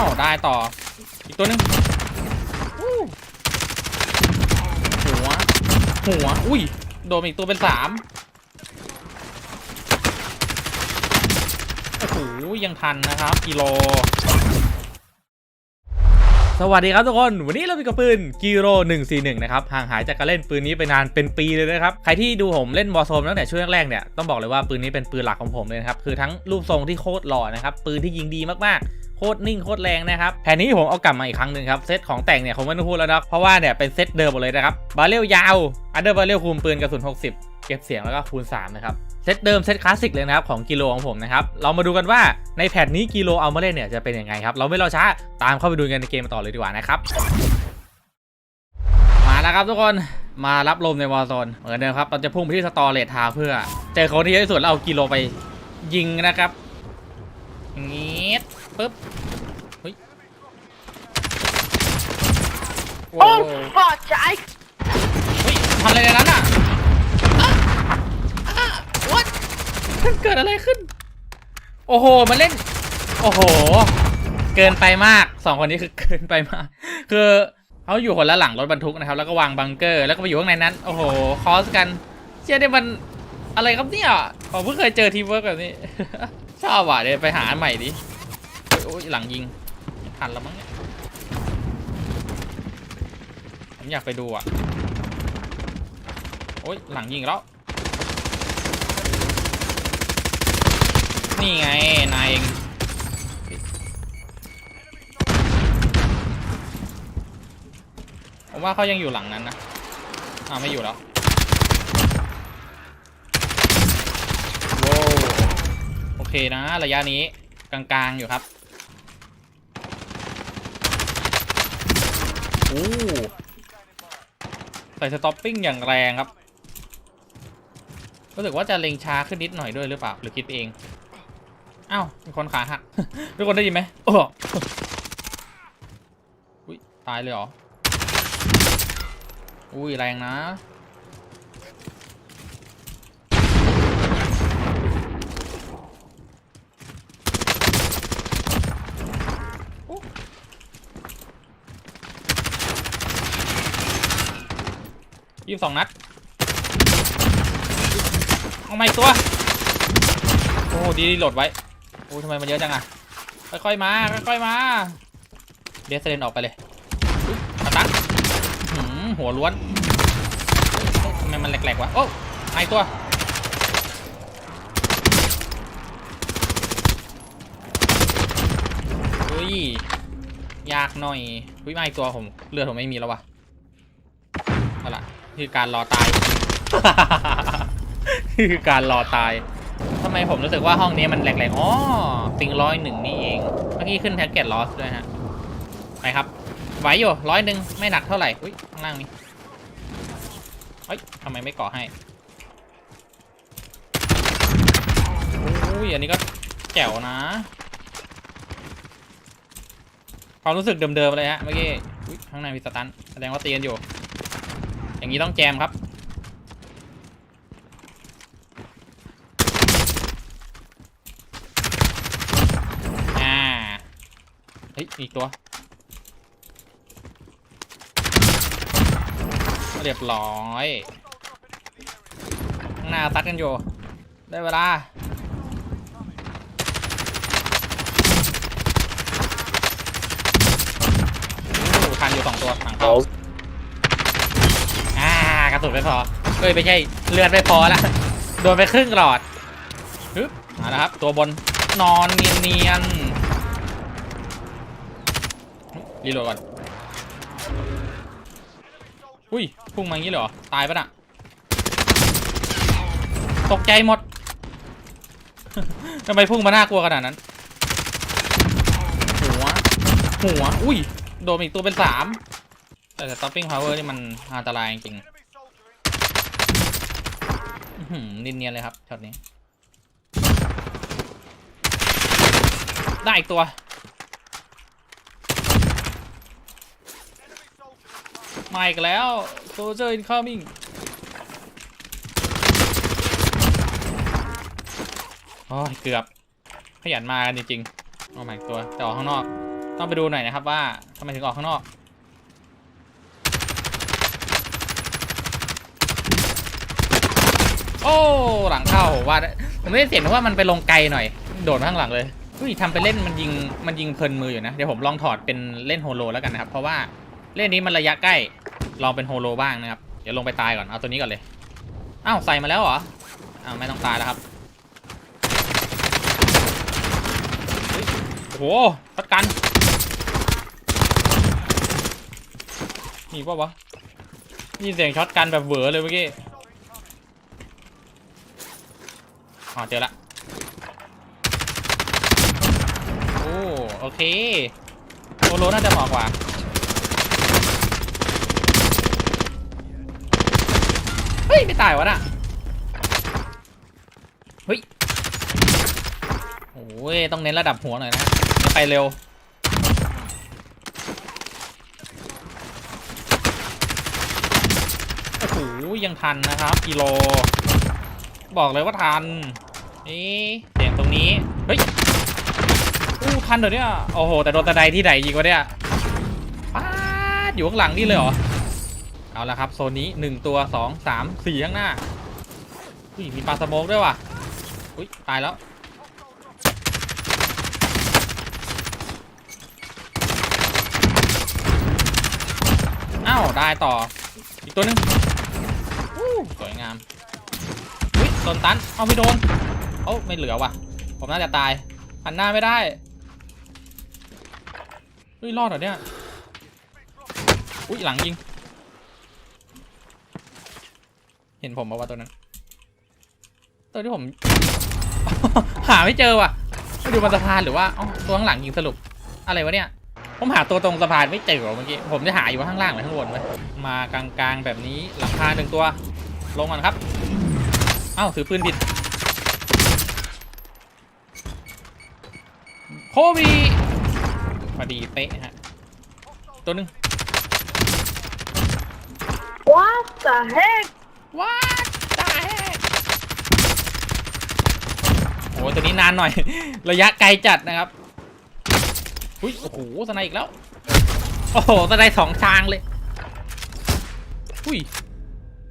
าวได้ต่อ อีกตัวหนึงหัว หัว อุ้ย โดนอีกตัวเป็นสามโอ้โหยังทันนะครับ กิโล สวัสดีครับทุกคน วันนี้เรามีกระปืนกิโร141 นะครับ ห่างหายจากการเล่นปืนนี้ไปนานเป็นปีเลยนะครับ ใครที่ดูผมเล่นบอลโซมตั้งแต่ช่วงแรกๆเนี่ย ต้องบอกเลยว่าปืนนี้เป็นปืนหลักของผมเลยนะครับ คือทั้งรูปทรงที่โคตรหล่อนะครับ ปืนที่ยิงดีมากๆ โคตรนิ่งโคตรแรงนะครับแผ่นนี้ผมเอากลับมาอีกครั้งหนึ่งครับเซตของแต่งเนี่ยผมไม่ต้องพูดแล้วนะเพราะว่าเนี่ยเป็นเซตเดิมหมดเลยนะครับบาเรลยาวอันเดอร์บาเรลคูณปืนกระสุน60 เก็บเสียงแล้วก็คูณ3นะครับเซตเดิมเซตคลาสสิกเลยนะครับของกิโลของผมนะครับเรามาดูกันว่าในแพทนี้กิโลเอามาเล่นเนี่ยจะเป็นยังไงครับเราไม่รอช้าตามเข้าไปดูกันในเกมต่อเลยดีกว่านะครับมาแล้วครับทุกคนมารับลมในวอลโซนเหมือนเดิมครับเราจะพุ่งไปที่สตอเรจทาวเพื่อเจอคนที่เยอะที่สุดแล้วเอากิโลไปยิงนะครับ ปึ๊บเฮ้ยโว้ว Oh fuck! I เฮ้ยทำอะไรในนั้นอะอะอะ what มันเกิดอะไรขึ้น โอ้โหมันเล่น โอ้โห เกินไปมากสองคนนี้คือเกินไปมาก คือเขาอยู่คนละหลังรถบรรทุกนะครับ แล้วก็วางบังเกอร์ แล้วก็ไปอยู่ข้างในนั้น โอ้โห คอสกัน เชื่อได้มันอะไรครับเนี่ยผมเพิ่งเคยเจอทีมเวิร์กแบบนี้ ชอบว่ะเดี๋ยวไปหาอันใหม่ดิ โอ้ยโอ้ยหลังยิงทันแล้วมั้งเนี่ยผมอยากไปดูอะ โอ้ยหลังยิงแล้ว นี่ไง นายเองผมว่าเขายังอยู่หลังนั้นนะอ่าวไม่อยู่แล้วโว้วโอเคนะ ระยะนี้กลางๆอยู่ครับ โอ้ใส่สต็อปปิ้งอย่างแรงครับ รู้สึกว่าจะเล็งช้าขึ้นนิดหน่อยด้วยหรือเปล่า หรือคิดเองอ้าวมีคนขาหักทุกคนได้ยินไหมโอ้อุ้ยตายเลยเหรอ อุ้ยแรงนะ ยี่สิบสองนัดเอามาอีกตัว โอ้ดีโหลดไว้ โอ้ทำไมมันเยอะจังอะค่อยๆมา ค่อยๆมา เดสเซนออกไปเลยอุ๊ยสตั๊กหืมหัวล้วนทำไมมันแหลกๆวะ โอ้มาอีกตัวเฮ้ย ยากหน่อยเฮ้ยมาอีกตัวผม เลือดผมไม่มีแล้ววะ่ะ คือการรอตาย คือการรอตายทำไมผมรู้สึกว่าห้องนี้มันแหลกๆอ๋อปิงร้อยหนึ่งนี่เอง เมื่อกี้ขึ้นแท็กเก็ตลอสด้วยฮะ ไปครับ ไหวอยู่ร้อยหนึ่งไม่หนักเท่าไหร่ อุ้ยข้างล่างมีเฮ้ยทำไมไม่ก่อให้อุ้ยอันนี้ก็แจ๋วนะ ความรู้สึกเดิมๆเลยฮะเมื่อกี้อุ้ยข้างในมีสตัน แสดงว่าตีกันอยู่ อย่างนี้ต้องแจมครับ อ่า เฮ้ย อีกตัว เรียบร้อยข้างหน้าซัดกันอยู่ ได้เวลาโอ้ทันอยู่สองตัวฝั่งเขา สุนไม่พอเอ้ยไม่ใช่เลือดไม่พอละโดนไปครึ่งหลอดฮึบมาแล้วครับ ตัวบนนอนเนียนๆรีโหลดก่อนอุ้ยพุ่งมาอย่างนี้เลยหรอ ตายปะน่ะ ตกใจหมด ทำไมพุ่งมาน่ากลัวขนาดนั้น หัว หัว อุ้ย โดนอีกตัวเป็นสาม แต่แต่ stopping power นี่มันอันตรายจริง นินเนียนเลยครับช็อตนี้ ได้อีกตัว มาอีกแล้ว soldier incoming โอ้ยเกือบขยันมากันจริงๆเอาใหม่ตัวแต่ออกข้างนอก ต้องไปดูหน่อยนะครับว่าทำไมถึงออกข้างนอก โอ้หลังเข้าว่าผมไม่ได้เสียงนะว่ามันไปลงไกลหน่อย โดดข้างหลังเลยอุ้ยทำไปเล่นมันยิงมันยิงเพลินมืออยู่นะ เดี๋ยวผมลองถอดเป็นเล่นโฮโลแล้วกันนะครับ เพราะว่าเล่นนี้มันระยะใกล้ลองเป็นโฮโลบ้างนะครับ เดี๋ยวลงไปตายก่อนเอาตัวนี้ก่อนเลยอ้าวใส่มาแล้วเหรออ้าวไม่ต้องตายแล้วครับโอ้โหช็อตกันมีปะวะได้ยินเสียงช็อตกันแบบเหวอเลยเมื่อกี้ อเจอละโอ้โอเคโอโลน่าจะเหมาะกว่าเฮ้ยไม่ตายวะน่ะเฮ้ยโอ้ยต้องเน้นระดับหัวหน่อยนะจะไปเร็วโอ้โหยังทันนะครับกิโล บอกเลยว่าทัน นี่เสียงตรงนี้ เฮ้ย อู้ทันเดี๋ยวนี้โอ้โห แต่โดนตะไดที่ไหนยิงวะเนี่ยป้าดอยู่ข้างหลังนี่เลยเหรอ เอาละครับโซนนี้หนึ่งตัวสองสามสี่ข้างหน้าอุ้ยมีปลาสโมกด้วยว่ะ อุ้ยตายแล้ว อ้าวได้ต่อ อีกตัวหนึงสวยงามอุ้ยโดนตัน เอาไม่โดน เอ้าไม่เหลือว่ะ ผมน่าจะตายหันหน้าไม่ได้เฮ้ยรอดเหรอเนี่ย อุ้ยหลังยิง เห็นผมมาว่าตัวนั้น ตัวที่ผม หาไม่เจอว่ะไม่ดูบนสะพานหรือว่าอ๋อตัวข้างหลังยิงสรุป อะไรวะเนี่ย ผมหาตัวตรงสะพานไม่เจอเมื่อกี้ ผมจะหาอยู่ข้างล่างหรือข้างบนไว้มากลางๆแบบนี้หลังคาหนึ่งตัว ลงก่อนครับ เอ้าถือปืนผิด โคบีพอดีเป๊ะฮะ ตัวหนึง What the heck? ว้าตายโอ้ยตัวนี้นานหน่อย ระยะไกลจัดนะครับอุ้ยโอ้โหสไนด์อีกแล้ว โอ้โหสไนด์สองทางเลยอุ้ย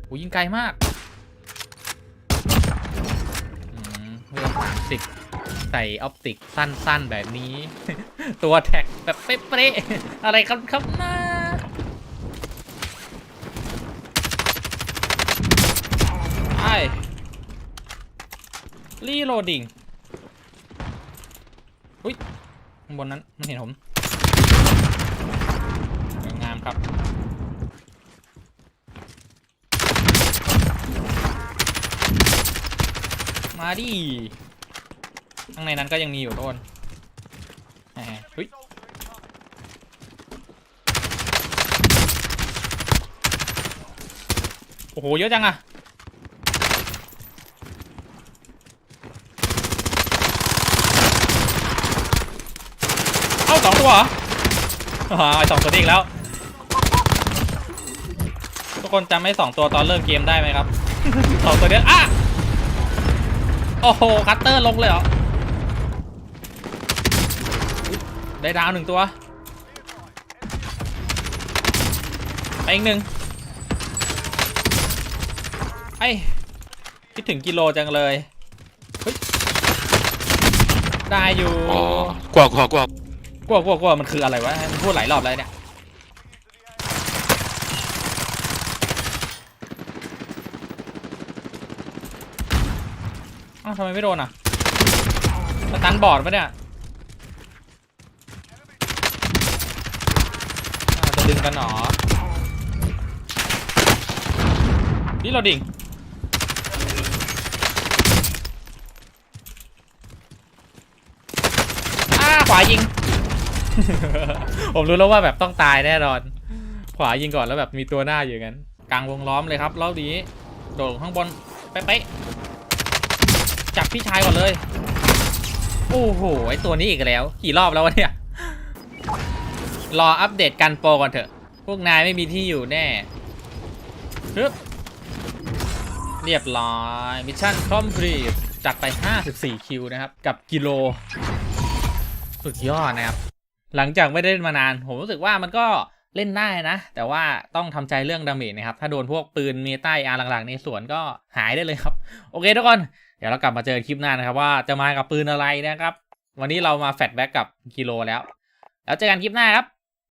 โอ้ยยิงไกลมากอืมเพื่อสามสิบ ใส่ออปติกสั้นๆแบบนี้ ตัวแท็กแบบเป๊ะๆอะไรครับครับน้าไอ้รีโหลดดิงอุ้ยข้างบนนั้นมันเห็นผมงามครับมาดิ ข้างในนั้นก็ยังมีอยู่ทุกคนเฮ้ยโอ้โห เยอะจังอะเอ้าสองตัวเหรออ่าไอสองตัวอีกแล้ว ทุกคนจำไอ้สองตัวตอนเริ่มเกมได้ไหมครับสองตัวเนี้ยอะโอ้โห คัตเตอร์ลงเลยเหรออุ๊ย ได้ดาวหนึ่งตัวไปอีกหนึ่งไอ้คิดถึงกิโลจังเลยเฮ้ยได้อยู่อ๋อกว่ากว่ากว่ากลัวกลัวกลัวมันคืออะไรวะมันพูดหลายรอบแล้วเนี่ยอ้าวทำไมไม่โดนอะสตันบอร์ดปะเนี่ยอ้าวจะ ดึงกันหนอนี่เราดิ่ง อ้า ขวายิง ผมรู้แล้วว่าแบบต้องตายแน่นอน ขวายิงก่อนแล้วแบบมีตัวหน้าอยู่งั้น กลางวงล้อมเลยครับรอบนี้ โดดข้างบนเป๊ะๆจับพี่ชายก่อนเลย โอ้โห ไอตัวนี้อีกแล้ว กี่รอบแล้ววะเนี่ย รออัปเดตกันโปรก่อนเถอะ พวกนายไม่มีที่อยู่แน่ฮึบเรียบร้อย มิชชั่นคอมพลีทจัดไป 54 คิวนะครับ กับกิโล สุดยอดนะครับ หลังจากไม่ได้เล่นมานาน ผมรู้สึกว่ามันก็เล่นได้นะ แต่ว่าต้องทำใจเรื่องดาเมจนะครับ ถ้าโดนพวกปืนมีใต้อาหลังๆในสวนก็หายได้เลยครับ โอเคทุกคน เดี๋ยวเรากลับมาเจอคลิปหน้านะครับ ว่าจะมากับปืนอะไรนะครับ วันนี้เรามาแฟลชแบ็กกับกิโลแล้ว แล้วเจอกันคลิปหน้าครับ